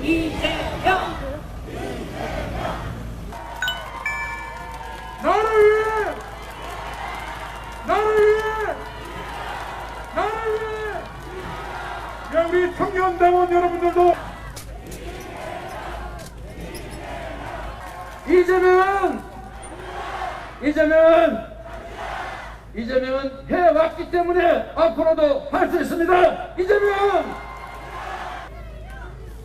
이재명 청년대원 여러분들도 이재명은 이재명은 이재명은 해왔기 때문에 앞으로도 할 수 있습니다. 이재명은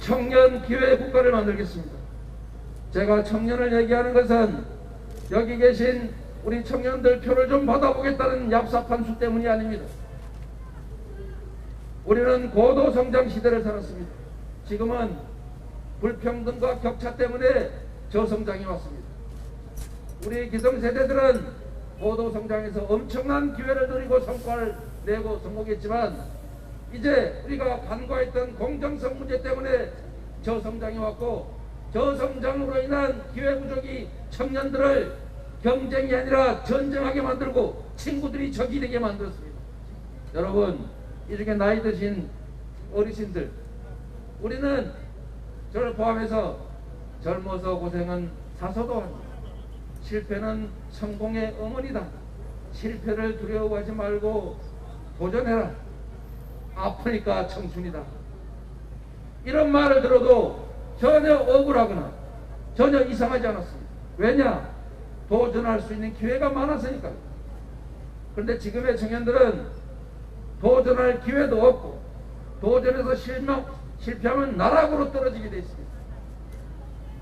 청년 기회 국가를 만들겠습니다. 제가 청년을 얘기하는 것은 여기 계신 우리 청년들 표를 좀 받아보겠다는 얍삽한 수 때문이 아닙니다. 우리는 고도 성장 시대를 살았습니다. 지금은 불평등과 격차 때문에 저성장이 왔습니다. 우리 기성세대들은 고도 성장에서 엄청난 기회를 누리고 성과를 내고 성공했지만 이제 우리가 간과했던 공정성 문제 때문에 저성장이 왔고 저성장으로 인한 기회 부족이 청년들을 경쟁이 아니라 전쟁하게 만들고 친구들이 적이 되게 만들었습니다. 여러분 이 중에 나이 드신 어르신들 우리는 저를 포함해서 젊어서 고생은 사서도 합니다. 실패는 성공의 어머니다. 실패를 두려워하지 말고 도전해라. 아프니까 청춘이다. 이런 말을 들어도 전혀 억울하거나 전혀 이상하지 않았습니다. 왜냐? 도전할 수 있는 기회가 많았으니까요. 그런데 지금의 청년들은 도전할 기회도 없고 도전해서 실명, 실패하면 나락으로 떨어지게 돼 있습니다.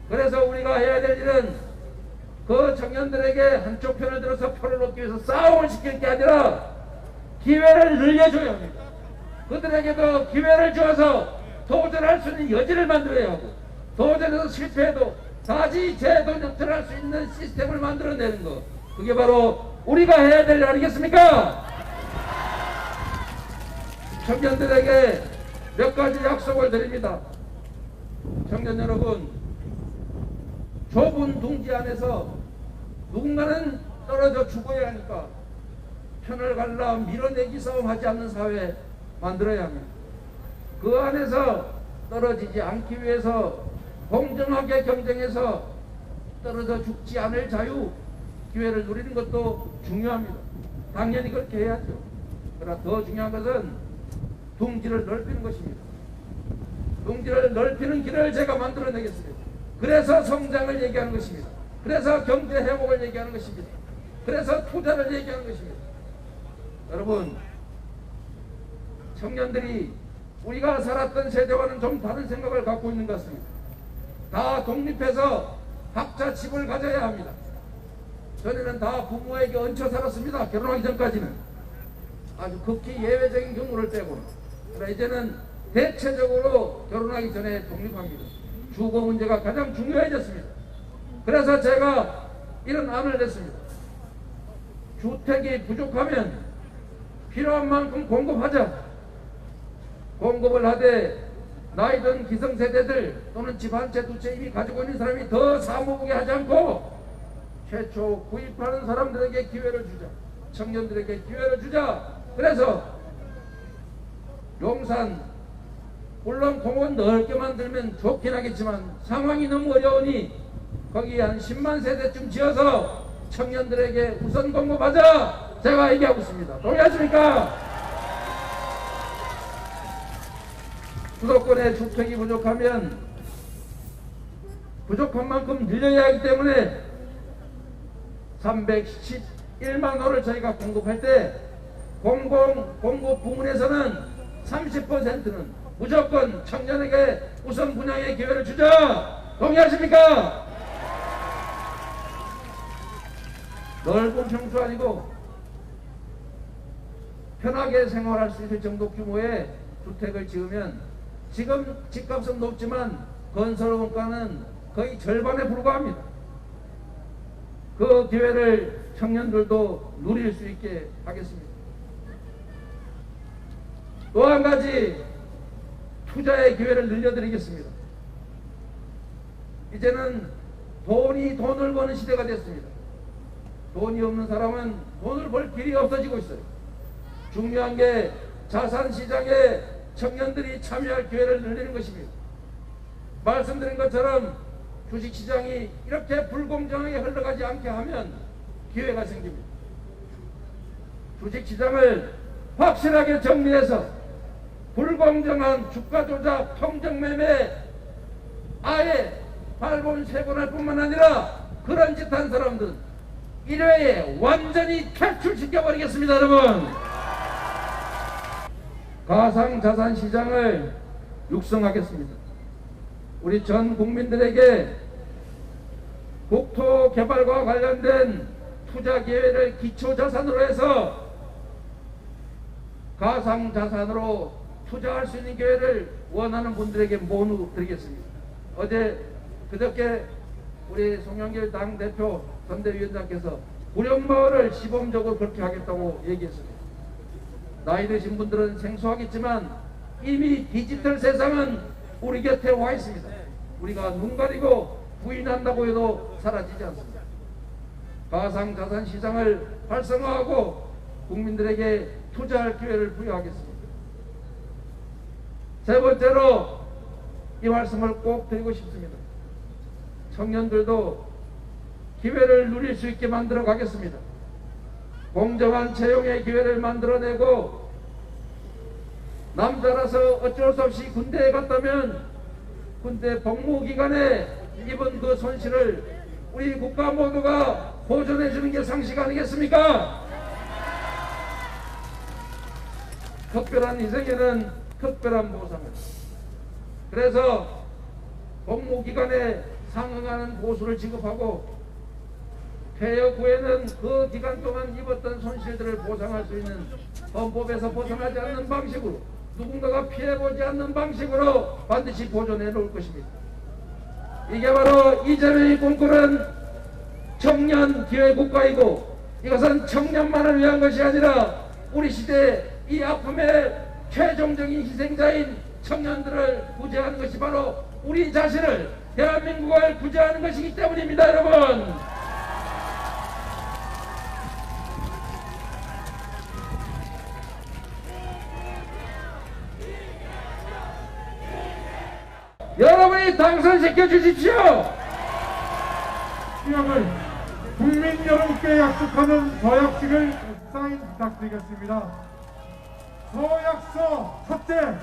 그래서 우리가 해야 될 일은 그 청년들에게 한쪽 편을 들어서 표를 얻기 위해서 싸움을 시킬 게 아니라 기회를 늘려줘야 합니다. 그들에게도 기회를 주어서 도전할 수 있는 여지를 만들어야 하고 도전해서 실패해도 다시 재도전할 수 있는 시스템을 만들어내는 것 그게 바로 우리가 해야 될 일 아니겠습니까? 청년들에게 몇 가지 약속을 드립니다. 청년 여러분, 좁은 둥지 안에서 누군가는 떨어져 죽어야 하니까 편을 갈라 밀어내기 싸움하지 않는 사회 만들어야 합니다. 그 안에서 떨어지지 않기 위해서 공정하게 경쟁해서 떨어져 죽지 않을 자유 기회를 누리는 것도 중요합니다. 당연히 그렇게 해야죠. 그러나 더 중요한 것은 둥지를 넓히는 것입니다. 둥지를 넓히는 길을 제가 만들어내겠습니다. 그래서 성장을 얘기하는 것입니다. 그래서 경제 회복을 얘기하는 것입니다. 그래서 투자를 얘기하는 것입니다. 여러분, 청년들이 우리가 살았던 세대와는 좀 다른 생각을 갖고 있는 것 같습니다. 다 독립해서 각자 집을 가져야 합니다. 전에는 다 부모에게 얹혀 살았습니다. 결혼하기 전까지는. 아주 극히 예외적인 경우를 빼고는. 그러나 이제는 대체적으로 결혼하기 전에 독립합니다. 주거 문제가 가장 중요해졌습니다. 그래서 제가 이런 안을 냈습니다. 주택이 부족하면 필요한 만큼 공급하자. 공급을 하되 나이 든 기성세대들 또는 집 한 채두채 이미 가지고 있는 사람이 더 사모보게 하지 않고 최초 구입하는 사람들에게 기회를 주자. 청년들에게 기회를 주자. 그래서 용산 물론 공원 넓게 만들면 좋긴 하겠지만 상황이 너무 어려우니 거기 한 10만 세대쯤 지어서 청년들에게 우선 공급하자. 제가 얘기하고 있습니다. 동의하십니까? 수도권에 주택이 부족하면 부족한 만큼 늘려야 하기 때문에 311만 호를 저희가 공급할 때 공공 공급 부문에서는 30%는 무조건 청년에게 우선 분양의 기회를 주자. 동의하십니까? 넓은 평수 아니고 편하게 생활할 수 있을 정도 규모의 주택을 지으면 지금 집값은 높지만 건설 원가는 거의 절반에 불과합니다. 그 기회를 청년들도 누릴 수 있게 하겠습니다. 또 한 가지 투자의 기회를 늘려드리겠습니다. 이제는 돈이 돈을 버는 시대가 됐습니다. 돈이 없는 사람은 돈을 벌 길이 없어지고 있어요. 중요한 게 자산 시장에 청년들이 참여할 기회를 늘리는 것입니다. 말씀드린 것처럼 주식시장이 이렇게 불공정하게 흘러가지 않게 하면 기회가 생깁니다. 주식시장을 확실하게 정리해서 불공정한 주가 조작, 평정 매매 아예 발본 세분할 뿐만 아니라 그런 짓 한 사람들 일회에 완전히 탈출시켜 버리겠습니다, 여러분. 가상자산 시장을 육성하겠습니다. 우리 전 국민들에게 국토 개발과 관련된 투자 기회를 기초 자산으로 해서 가상 자산으로 투자할 수 있는 기회를 원하는 분들에게 모두 드리겠습니다. 어제 그저께 우리 송영길 당 대표 선대위원장께서 구령마을을 시범적으로 그렇게 하겠다고 얘기했습니다. 나이 드신 분들은 생소하겠지만 이미 디지털 세상은 우리 곁에 와 있습니다. 우리가 눈 가리고 부인한다고 해도 사라지지 않습니다. 가상 자산 시장을 활성화하고 국민들에게 투자할 기회를 부여하겠습니다. 세 번째로 이 말씀을 꼭 드리고 싶습니다. 청년들도 기회를 누릴 수 있게 만들어 가겠습니다. 공정한 채용의 기회를 만들어내고 남자라서 어쩔 수 없이 군대에 갔다면 군대 복무 기간에 입은 그 손실을 우리 국가 모두가 보존해 주는 게 상식 아니겠습니까? 특별한 희생에는 특별한 보상을. 그래서 복무 기간에 상응하는 보수를 지급하고 폐업 후에는 그 기간 동안 입었던 손실들을 보상할 수 있는 헌법에서 벗어나지 않는 방식으로 누군가가 피해보지 않는 방식으로 반드시 보존해 놓을 것입니다. 이게 바로 이재명이 꿈꾸는 청년 기회 국가이고 이것은 청년만을 위한 것이 아니라 우리 시대 이 아픔의 최종적인 희생자인 청년들을 구제하는 것이 바로 우리 자신을 대한민국을 구제하는 것이기 때문입니다 여러분 여러분이 당선시켜 주십시오 시험을 국민 여러분께 약속하는 서약식을 사인 부탁드리겠습니다. 서약서 첫째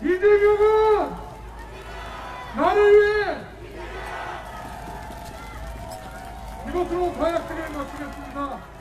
이재명은 나를 위해 이것으로 서약식을 마치겠습니다.